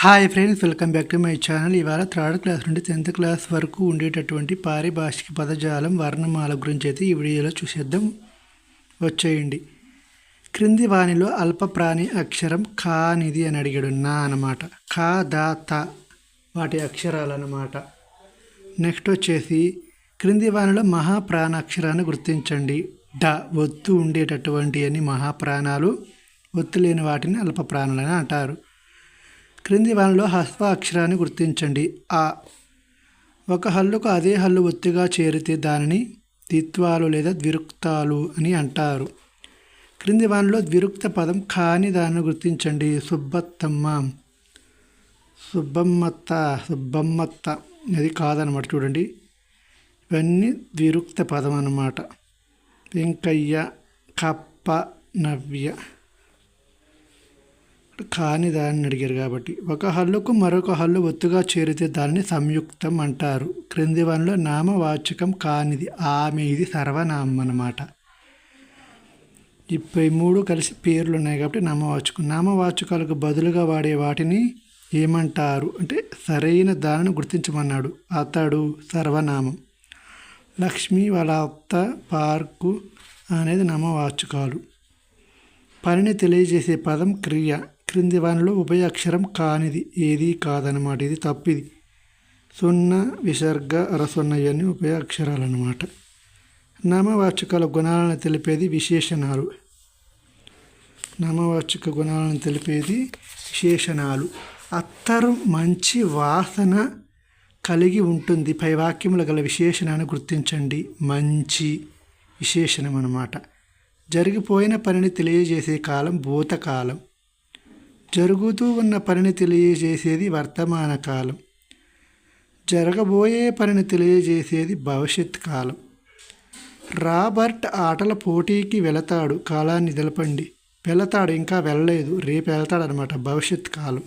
Hi friends welcome back to my channel ఇవాళ third class నుండి tenth class వరకు ఉండేటటువంటి పారిభాషిక పదజాలం వర్ణమాల గురించి అయితే ఈ వీడియోలో చూసేద్దాం. వచ్చేయండి. క్రింది వాణిలో అల్ప ప్రాణి అక్షరం అనేది అని అడిగాడు నా అనమాట ఖా దా త వాటి అక్షరాలు అన్నమాట నెక్స్ట్ వచ్చేసి క్రింది వాణిలో మహాప్రాణ అక్షరాన్ని గుర్తించండి. డ ఒత్తు ఉండేటటువంటి అన్ని మహాప్రాణాలు ఒత్తు లేని వాటిని అల్ప ప్రాణాలని అంటారు. క్రింది వానిలో హస్వ అక్షరాన్ని గుర్తించండి. ఆ ఒక హల్లుకు అదే హల్లు ఒత్తిగా చేరితే దానిని ద్విత్వాలు లేదా ద్విరుక్తాలు అని అంటారు. క్రింది వానిలో ద్విరుక్త పదం కాని దానిని గుర్తించండి. సుబ్బత్తమ్మ. సుబ్బమ్మత్త సుబ్బమ్మత్త. అది కాదనమాట చూడండి. ఇవన్నీ ద్విరుక్త పదం అన్నమాట. వెంకయ్య కప్ప నవ్య. కాని దాన్ని అడిగారు కాబట్టి ఒక హల్లుకు మరొక హల్లు ఒత్తుగా చేరితే దానిని సంయుక్తం అంటారు. క్రింది వనలో నామవాచకం కానిది ఆమె ఇది సర్వనామం అన్నమాట. ఇప్పుడు మూడు కలిసి పేర్లు ఉన్నాయి కాబట్టి నామవాచకం. నామవాచకాలకు బదులుగా వాడే వాటిని ఏమంటారు? అంటే సరైన దానిని గుర్తించమన్నాడు. అతడు సర్వనామం. లక్ష్మి వాళ్ళ అత్త పార్కు అనేది నామవాచకాలు. పనిని తెలియజేసే పదం క్రియ. క్రింది వానిలో ఉభయ అక్షరం కానిది ఏది కాదనమాట ఇది తప్పిది. సున్నా విసర్గ అరసున్న ఇవన్నీ ఉభయ అక్షరాలు అన్నమాట నామవాచకాల గుణాలను తెలిపేది విశేషణాలు. నామవాచక గుణాలను తెలిపేది విశేషణాలు. అత్తరు మంచి వాసన కలిగి ఉంటుంది. పై వాక్యములు గల విశేషణాన్ని గుర్తించండి. మంచి విశేషణం అన్నమాట జరిగిపోయిన పనిని తెలియజేసే కాలం భూతకాలం. జరుగుతూ ఉన్న పనిని తెలియజేసేది వర్తమాన కాలం. జరగబోయే పనిని తెలియజేసేది భవిష్యత్ కాలం. రాబర్ట్ ఆటల పోటీకి వెళతాడు కాలాన్ని తెలపండి వెళతాడు ఇంకా వెళ్ళలేదు. రేపు వెళ్తాడనమాట భవిష్యత్ కాలం.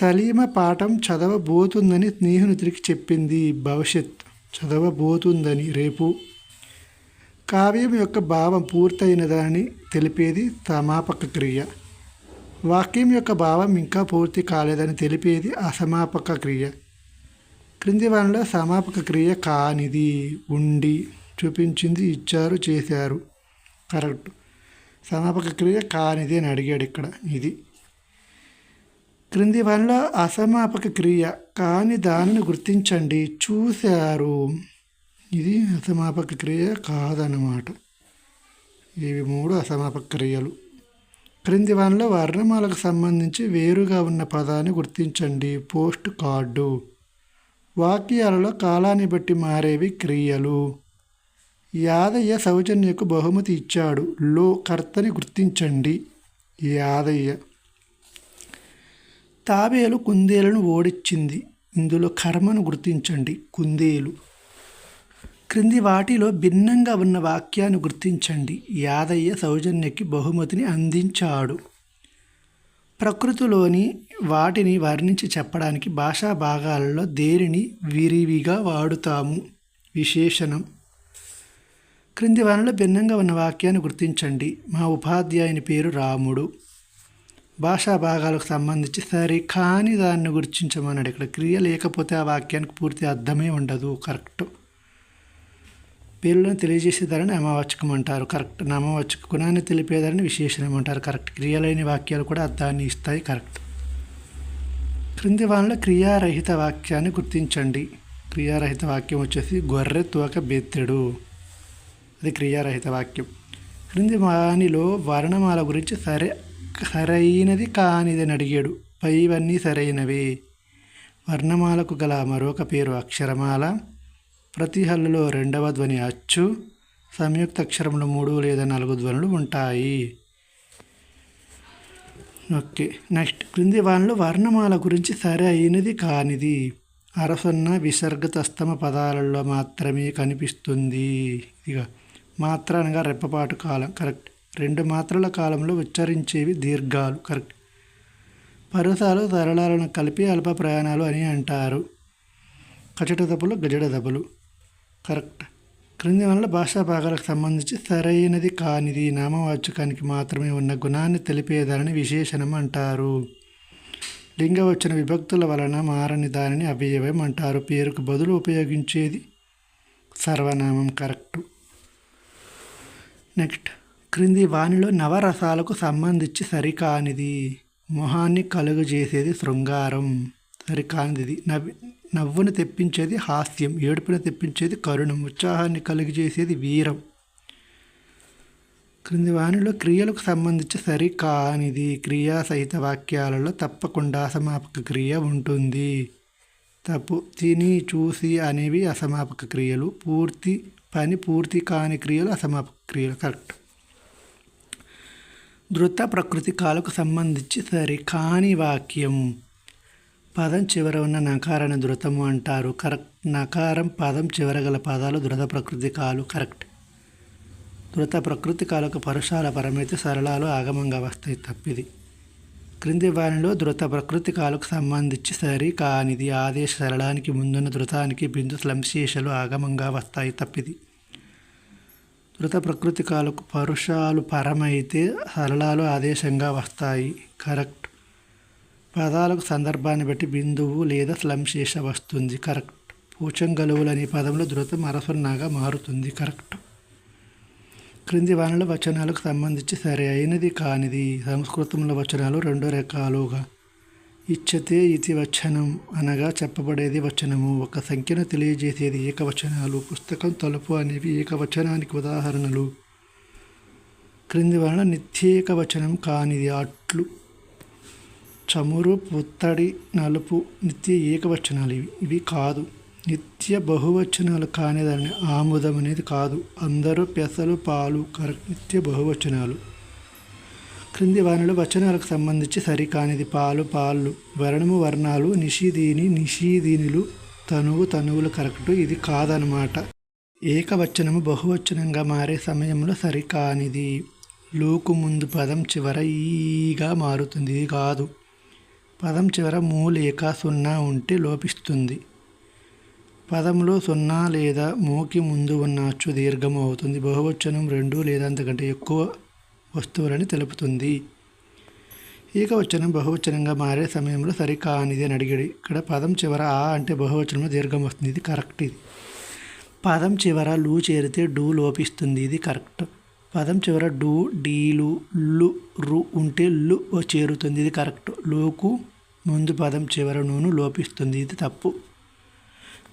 సలీమ పాఠం చదవబోతుందని స్నేహితుడికి చెప్పింది భవిష్యత్. చదవబోతుందని రేపు. కావ్యం యొక్క భావం పూర్తయినదని తెలిపేది సమాపక క్రియ. వాక్యం యొక్క భావం ఇంకా పూర్తి కాలేదని తెలిపేది అసమాపక క్రియ. క్రింది వనలో సమాపక క్రియ కానిది ఉండి చూపించింది ఇచ్చారు చేశారు. కరెక్ట్. సమాపక క్రియ కానిది అని అడిగాడు ఇక్కడ ఇది. క్రింది వనలో అసమాపక క్రియ కాని దానిని గుర్తించండి. చూశారు. ఇది అసమాపక క్రియ కాదన్నమాట. ఇవి మూడు అసమాపక క్రియలు. క్రింది వానిలో వర్ణమాలకు సంబంధించి వేరుగా ఉన్న పదాన్ని గుర్తించండి. Post card. వాక్యాలలో కాలాన్ని బట్టి మారేవి క్రియలు. యాదయ్య సౌజన్యకు బహుమతి ఇచ్చాడు. లో కర్తని గుర్తించండి. యాదయ్య. తాబేలు కుందేలను ఓడించింది ఇందులో కర్మను గుర్తించండి. కుందేలు. క్రింది వాటిలో భిన్నంగా ఉన్న వాక్యాన్ని గుర్తించండి. యాదయ్య సౌజన్యకి బహుమతిని అందించాడు. ప్రకృతిలోని వాటిని వర్ణించి చెప్పడానికి భాషా భాగాలలో దేనిని విరివిగా వాడుతాము? విశేషణం. క్రింది వనలో భిన్నంగా ఉన్న వాక్యాన్ని గుర్తించండి. మా ఉపాధ్యాయుని పేరు రాముడు. భాషా భాగాలకు సంబంధించి సరే కానీ దాన్ని గుర్తించమన్నాడు. ఇక్కడ క్రియ లేకపోతే ఆ వాక్యానికి పూర్తి అర్థమే ఉండదు. కరెక్ట్. పేర్లను తెలియజేసేదారని నామవాచకం అంటారు. కరెక్ట్. నామవాచక గుణాన్ని తెలిపేదారని విశేషణం అంటారు. కరెక్ట్. క్రియలైన వాక్యాలు కూడా అర్థాన్ని ఇస్తాయి. కరెక్ట్. క్రింది వాళ్ళ క్రియారహిత వాక్యాన్ని గుర్తించండి. క్రియారహిత వాక్యం వచ్చేసి గొర్రె తోక బెత్తెడు అది క్రియారహిత వాక్యం. క్రింది వానిలో వర్ణమాల గురించి సరే సరైనది కానిదని అని అడిగాడు. పైవన్నీ సరైనవే. వర్ణమాలకు గల మరొక పేరు అక్షరమాల. ప్రతి హల్లులో రెండవ ధ్వని అచ్చు సంయుక్త అక్షరంలో మూడు లేదా నాలుగు ధ్వనులు ఉంటాయి. Okay next. క్రింది వాళ్ళు వర్ణమాల గురించి సరి అయినది కానిది. అరసన్న విసర్గ తస్తమ పదాలలో మాత్రమే కనిపిస్తుంది. ఇక మాత్ర అనగా రెప్పపాటు కాలం కరెక్ట్. రెండు మాత్రల కాలంలో ఉచ్చరించేవి దీర్ఘాలు కరెక్ట్. పరుసాలు సరళాలను కలిపి అల్ప ప్రయాణాలు అని అంటారు. కచట దెబ్బలు గజడ దెబ్బలు కరెక్ట్. క్రింది వల్ల భాషా భాగాలకు సంబంధించి సరైనది కానిది నామవాచకానికి మాత్రమే ఉన్న గుణాన్ని తెలిపేదాన్ని విశేషణం అంటారు. లింగ వచ్చిన విభక్తుల వలన మారని దానిని అవ్యయం అంటారు. పేరుకు బదులు ఉపయోగించేది సర్వనామం కరెక్టు. నెక్స్ట్. క్రింది వానిలో నవరసాలకు సంబంధించి సరికానిది. మొహాన్ని కలుగజేసేది శృంగారం. సరికానిది. నవి నవ్వును తెప్పించేది హాస్యం ఏడుపును తెప్పించేది కరుణం ఉత్సాహాన్ని కలుగజేసేది వీరం. క్రింది వానిలో క్రియలకు సంబంధించి సరికానిది. క్రియా సహిత వాక్యాలలో తప్పకుండా అసమాపక క్రియ ఉంటుంది. తప్పు తిని చూసి అనేవి అసమాపక క్రియలు. పూర్తి పని పూర్తి కాని క్రియలు అసమాపక క్రియలు. కరెక్ట్. ధృత ప్రకృతి కాలకు సంబంధించి సరి కాని వాక్యం. పదం చివర ఉన్న నకారాన్ని ధృతము అంటారు. కరెక్ట్ నకారం పదం చివర గల పదాలు ధృత ప్రకృతి కాలు. కరెక్ట్. ధృత ప్రకృతి కాలకు పరుషాల పరమైతే సరళాలు ఆగమంగా వస్తాయి తప్పిది. క్రింది వారిలో ధృత ప్రకృతి కాలకు సంబంధించి సరి కానిది. ఆదేశ సరళానికి ముందున్న ధృతానికి బిందు శ్లంశేషలు ఆగమంగా వస్తాయి తప్పిది. ధృత ప్రకృతి కాలకు పరుషాలు పరమైతే సరళాలు ఆదేశంగా వస్తాయి. కరెక్ట్. పదాలకు సందర్భాన్ని బట్టి బిందువు లేదా శ్లంశేష వస్తుంది. కరెక్ట్. పూచంగలువులు అనే పదంలో ధృతం అరసన్నాగా మారుతుంది. కరెక్ట్. క్రింది వానల వచనాలకు సంబంధించి సరి అయినది కానిది. సంస్కృతంలో వచనాలు రెండు రకాలుగా. ఇచ్చతే ఇది వచనం అనగా చెప్పబడేది వచనము. ఒక సంఖ్యను తెలియజేసేది ఏకవచనాలు. పుస్తకం తలుపు అనేవి ఏకవచనానికి ఉదాహరణలు. క్రింది వలన నిత్యేక వచనం కానిది. అట్లు చమురు పుత్తడి నలుపు నిత్య ఏకవచనాలు ఇవి. ఇవి కాదు. నిత్య బహువచనాలు కానిదని ఆముదం అనేది కాదు. అందరూ పెసలు పాలు కరెక్ట్ నిత్య బహువచనాలు. క్రింది వానిలో వచనాలకు సంబంధించి సరికానిది. పాలు పాళ్ళు వర్ణము వర్ణాలు నిషిదీని నిషీదీనులు తనువు తనువులు కరెక్టు ఇది కాదనమాట. ఏకవచనము బహువచనంగా మారే సమయంలో సరికానిది. లోకు ముందు పదం చివర ఈగా మారుతుంది. ఇది కాదు. పదం చివర మూలేక సున్నా ఉంటే లోపిస్తుంది. పదంలో సున్నా లేదా మూకి ముందు ఉన్న అచ్చు దీర్ఘం అవుతుంది. బహువచనం రెండు లేదా అంతకంటే ఎక్కువ వస్తువులని తెలుపుతుంది. ఏకవచనం బహువచనంగా మారే సమయంలో సరికానిది అని అడిగాడు. ఇక్కడ పదం చివర ఆ అంటే బహువచనంలో దీర్ఘం వస్తుంది. ఇది కరెక్ట్ ఇది. పదం చివర లూ చేరితే డూ లోపిస్తుంది. ఇది కరెక్ట్. పదం చివర డు డీలు లు రు ఉంటే లు చేరుతుంది. ఇది కరెక్ట్. లోకు ముందు పదం చివర నూను లోపిస్తుంది. ఇది తప్పు.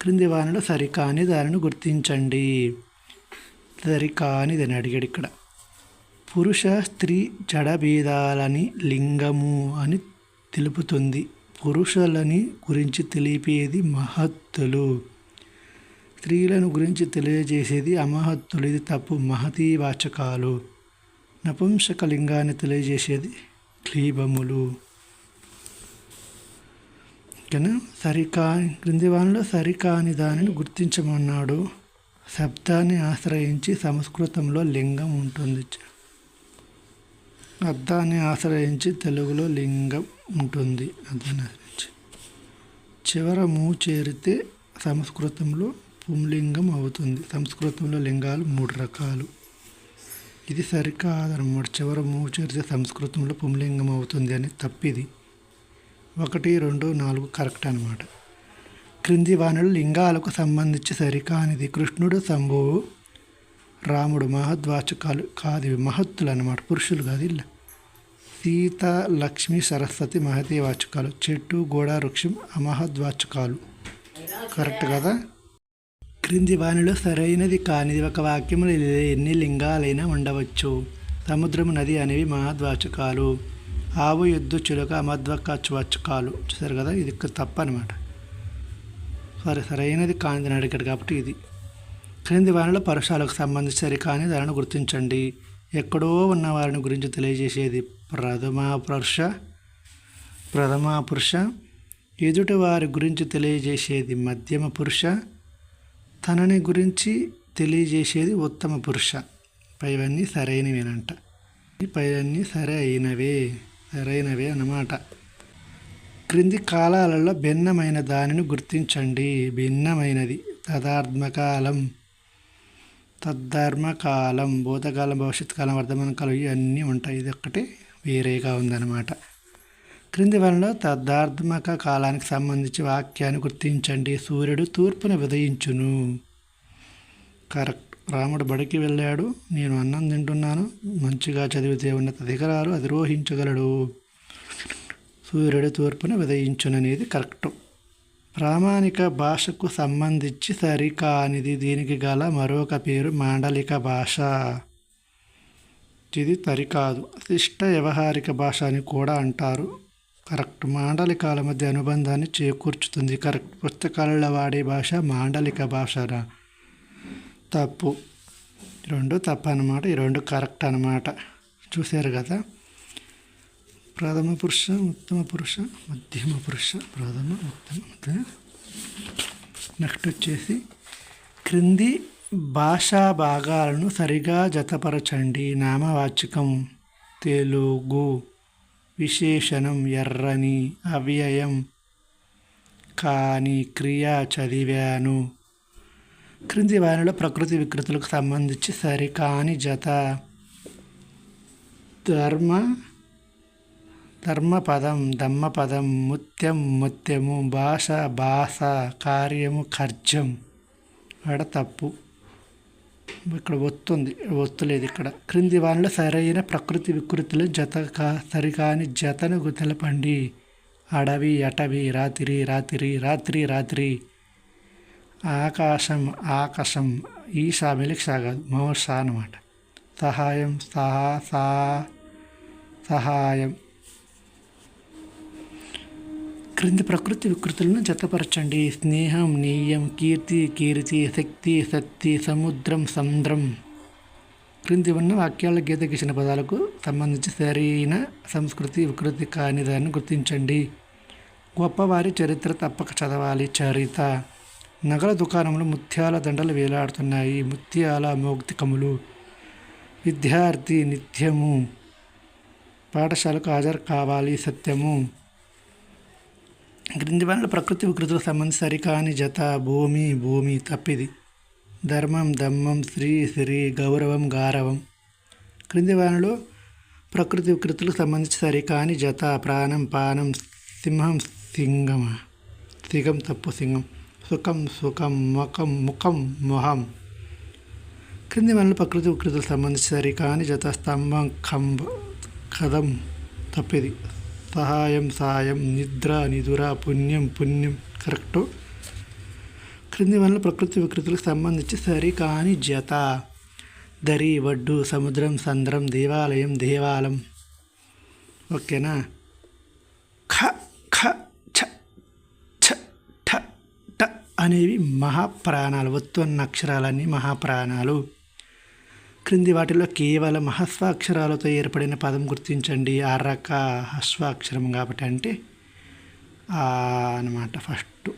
క్రింది వానిలో సరికాని దానిని గుర్తించండి. సరికాని దాన్ని అడిగాడు ఇక్కడ. పురుష స్త్రీ జడభేదాలని లింగము అని తెలుపుతుంది. పురుషులని గురించి తెలిపేది మహత్తులు. స్త్రీలను గురించి తెలియజేసేది అమహత్తులది తప్పు మహతీ వాచకాలు నపుంసకలింగాన్ని తెలియజేసేది క్లీబములు. ఓకేనా సరికా క్రింది వానిలో సరికాని దానిని గుర్తించమన్నాడు. శబ్దాన్ని ఆశ్రయించి సంస్కృతంలో లింగం ఉంటుంది. అర్థాన్ని ఆశ్రయించి తెలుగులో లింగం ఉంటుంది. అర్థాన్ని ఆశ్రయించి చివర మూ చేరితే సంస్కృతంలో పుంలింగం అవుతుంది. సంస్కృతంలో లింగాలు మూడు రకాలు. ఇది సరికాదనమాట చివర మూ చేరితే సంస్కృతంలో పుంలింగం అవుతుంది అని తప్పిది. ఒకటి రెండు నాలుగు కరెక్ట్ అనమాట క్రింది వానలు లింగాలకు సంబంధించి సరికానిది. కృష్ణుడు శంభువు రాముడు మహద్వాచకాలు కాదు మహత్తులు అనమాట పురుషులు కాదు ఇల్ల సీత లక్ష్మి సరస్వతి మహతీ వాచకాలు చెట్టు గోడ వృక్షం అమహద్వాచకాలు. కరెక్ట్ కదా? క్రింది వానిలో సరైనది కానిది ఒక వాక్యములు ఎన్ని లింగాలైనా ఉండవచ్చు సముద్రము నది అనేవి మహద్వాచకాలు. ఆవు ఎద్దు చిలుక అమద్వకాచువాచకాలు చూసారు కదా ఇది తప్ప అనమాట సరే సరైనది కానిది అడిగాడు కాబట్టి ఇది. క్రింది వానిలో పరుషాలకు సంబంధించి సరికాని దానిని గుర్తించండి. ఎక్కడో ఉన్న వారిని గురించి తెలియజేసేది ప్రథమ పురుష ప్రథమ పురుష. ఎదుటి వారి గురించి తెలియజేసేది మధ్యమ పురుష తనని గురించి తెలియజేసేది ఉత్తమ పురుష. పైవన్నీ సరైనవేనంట. పైవన్నీ సరే అయినవే సరైనవే అన్నమాట. క్రింది కాలాలలో భిన్నమైన దానిని గుర్తించండి. భిన్నమైనది. తదాత్మకాలం తద్ధర్మకాలం భూతకాలం భవిష్యత్ కాలం వర్ధమాన కాలం ఇవన్నీ ఉంటాయి. ఇది ఒక్కటే వేరేగా ఉందన్నమాట. క్రింది వనలో తద్ధార్థమక కాలానికి సంబంధించి వాక్యాన్ని గుర్తించండి. సూర్యుడు తూర్పున ఉదయించును. కరెక్ట్. రాముడు బడికి వెళ్ళాడు. నేను అన్నం తింటున్నాను. మంచిగా చదివితే ఉన్నత అధికారాలు అధిరోహించగలడు. సూర్యుడు తూర్పున ఉదయించుననేది కరెక్ట్. ప్రామాణిక భాషకు సంబంధించి సరికానిది దీనికి గల మరొక పేరు మాండలిక భాష. ఇది సరికాదు. శిష్ట వ్యవహారిక భాష అని కూడా అంటారు. కరెక్ట్ మాండలికాల మధ్య అనుబంధాన్ని చేకూర్చుతుంది. కరెక్ట్ పుస్తకాలలో వాడే భాష మాండలిక భాషరా. తప్పు. రెండు తప్పు అనమాట ఈ రెండు కరెక్ట్ అనమాట చూశారు కదా? ప్రథమ పురుష ఉత్తమ పురుష మధ్యమ పురుష ప్రథమ ఉత్తమ మధ్య నెక్స్ట్ వచ్చేసి క్రింది భాషా భాగాలను సరిగా జతపరచండి. నామవాచకం. తెలుగు. విశేషణం ఎర్రని అవ్యయం కాని క్రియ చదివాను క్రింది వారిలో ప్రకృతి వికృతులకు సంబంధించి సరికాని జత ధర్మ ధర్మపదం దమ్మపదం ముత్యం ముత్యము భాష భాష కార్యము ఖర్జం ఆడ తప్పు ఇక్కడ ఒత్తుంది ఒత్తులేదు ఇక్కడ. క్రింది వారిలో సరైన ప్రకృతి వికృతులు జత కా సరికాని జతను తెలపండి అడవి అటవి రాత్రి రాత్రి రాత్రి రాత్రి. ఆకాశం ఆకాశం ఈ మెలిక్షా సాగదు మోసా అనమాట సహాయం సహా సా సహాయం. క్రింది ప్రకృతి వికృతులను జతపరచండి. స్నేహం నేయం కీర్తి కీర్తి శక్తి శక్తి సముద్రం సంద్రం. క్రింది ఉన్న వాక్యాల గీత గీసిన పదాలకు సంబంధించి సరైన సంస్కృతి వికృతి కానిదాన్ని గుర్తించండి. గొప్పవారి చరిత్ర తప్పక చదవాలి. చరిత. నగల దుకాణంలో ముత్యాల దండలు వేలాడుతున్నాయి. ముత్యాల మౌక్తికములు. విద్యార్థి నిత్యము. పాఠశాలకు హాజరు కావాలి. సత్యము. క్రింది వనరుల ప్రకృతి వికృతులకు సంబంధించి సరికాని జత భూమి భూమి తప్పిది. ధర్మం దమ్మం శ్రీ శ్రీ గౌరవం గారవం. క్రింది వనరులు ప్రకృతి వికృతులకు సంబంధించి సరికాని జత ప్రాణం పానం సింహం సింగమ. సిగం తప్పు సింగం. సుఖం సుఖం ముఖం ముఖం మొహం. క్రింది వనరులు ప్రకృతి వికృతులకు సంబంధించి సరికాని జత స్తంభం కంబ కథం తప్పిది. సహాయం సాయం నిద్ర నిదుర పుణ్యం పుణ్యం. కరెక్టు క్రింది వలన ప్రకృతి వికృతులకు సంబంధించి సరి కాని జత. దరి వడ్డు సముద్రం సంద్రం దేవాలయం దేవాలయం ఓకేనా? ఖ ఖ ఛ ఛ ఠ ట అనేవి మహాప్రాణాలు ఒత్తున్న అక్షరాలన్నీ మహాప్రాణాలు. క్రింది వాటిలో కేవలం హస్వాక్షరాలతో ఏర్పడిన పదం గుర్తించండి. అరక హస్వాక్షరం కాబట్టి అంటే అనమాట ఫస్ట్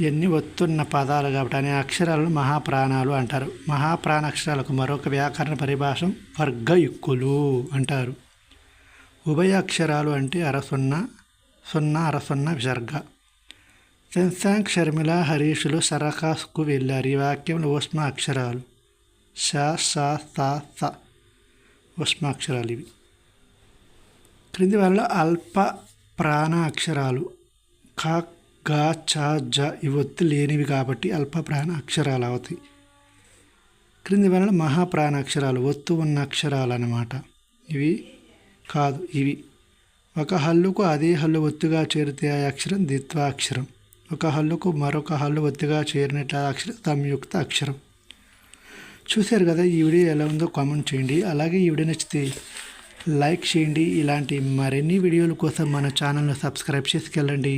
ఇవన్నీ ఒత్తున్న పదాలు కాబట్టి అనే అక్షరాలను మహాప్రాణాలు అంటారు. మహాప్రాణాక్షరాలకు మరొక వ్యాకరణ పరిభాషం వర్గయుక్కులు అంటారు. ఉభయ అక్షరాలు అంటే అర సున్నా సున్నా అర సున్నా విసర్గ. శంశాంక్ షర్మిల హరీషులు సరకాస్కు వెళ్ళారు. ఈ వాక్యంలో ఉష్మ అక్షరాలు. ష ష స స ఉష్మాక్షరాలు ఇవి క్రింది వల్ల అల్ప ప్రాణ అక్షరాలు ఖ గ చ జ ఇవి ఒత్తి లేనివి కాబట్టి అల్ప ప్రాణ అక్షరాలు అవుతాయి. క్రింది వలన మహాప్రాణ అక్షరాలు ఒత్తు ఉన్న అక్షరాలు అన్నమాట. ఇవి కాదు ఇవి. ఒక హల్లుకు అదే హల్లు ఒత్తుగా చేరితే ఆ అక్షరం ద్విత్వాక్షరం. ఒక హల్లుకు మరొక హల్లు ఒత్తుగా చేరినట్టు అక్షరం సంయుక్త అక్షరం. చూశారు కదా ఈ వీడియో ఎలా ఉందో కామెంట్ చేయండి. అలాగే ఈ వీడియో నచ్చితే లైక్ చేయండి. ఇలాంటి మరిన్ని వీడియోల కోసం మన ఛానల్ను సబ్స్క్రైబ్ చేసుకెళ్ళండి.